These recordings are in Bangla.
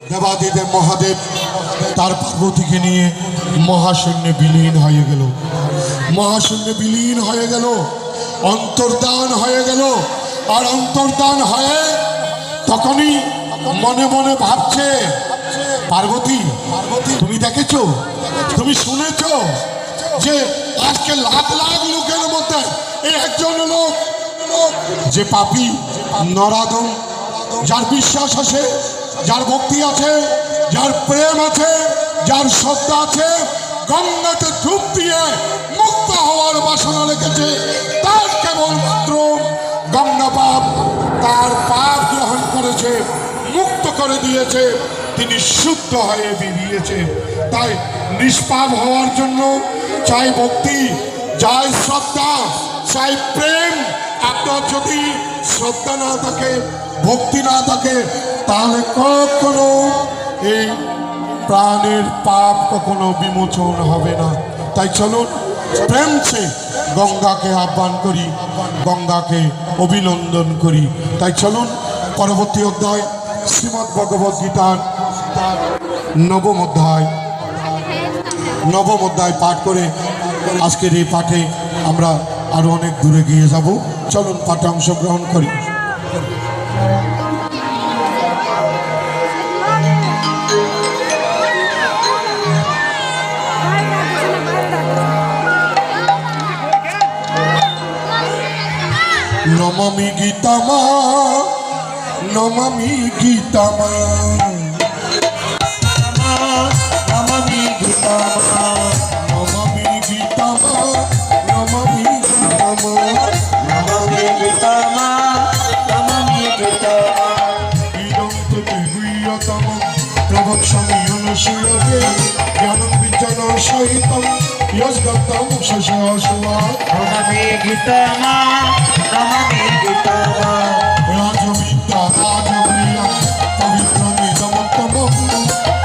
দেবাদিদেব মহাদেব তার পার্বতীকে নিয়ে মহাশূন্যে বিলীন হয়ে গেল। মহাশূন্যে বিলীন হয়ে গেল, অন্তর্দান হয়ে গেল। আর অন্তর্দান হয়ে তখনই মনে মনে ভাবছে, পার্বতী পার্বতী তুমি দেখেছ? তুমি শুনেছো যে আজকে লাখ লাখ লোকের মধ্যে এই একজন লোক, যে পাপি নরাদম যার বিশ্বাস আছে যার ভক্তি আছে, যার প্রেম আছে, যার শ্রদ্ধা আছে, গঙ্গাতে ডুব দিয়ে মুক্ত হওয়ার বাসনা রেখেছে। তার কেবলমাত্র গঙ্গা পাপ, তার পাপ গ্রহণ করেছে, মুক্ত করে দিয়েছে, তিনি শুদ্ধ হয়ে বেরিয়েছে তাই নিষ্পাপ হওয়ার জন্য চাই ভক্তি, চাই শ্রদ্ধা, চাই প্রেম আপনার যদি শ্রদ্ধা না থাকে, ভক্তি না থাকে, তাহলে কখনো এই প্রাণের পাপ কখনো বিমোচন হবে না। তাই চলুন, প্রেম সে গঙ্গাকে আহ্বান করি, গঙ্গাকে অভিনন্দন করি। তাই চলুন, পরবর্তী অধ্যায়, শ্রীমদ্ ভগবদ গীতার নবম অধ্যায় নবম অধ্যায় পাঠ করে আজকের এই পাঠে আমরা আরও অনেক দূরে গিয়ে যাব। চলুন পাঠে অংশগ্রহণ করি। নমামি গীতামা নমামি গীতামা। सहितं यस्गतं शशस्वा रमणे गीतमा रमणे गीतमा राजमिता राजप्रिया पवित्रमिदमुत्तमं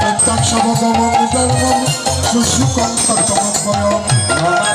तत्तक्षमगमं धर्मं सुसुकं तत्तमं परम्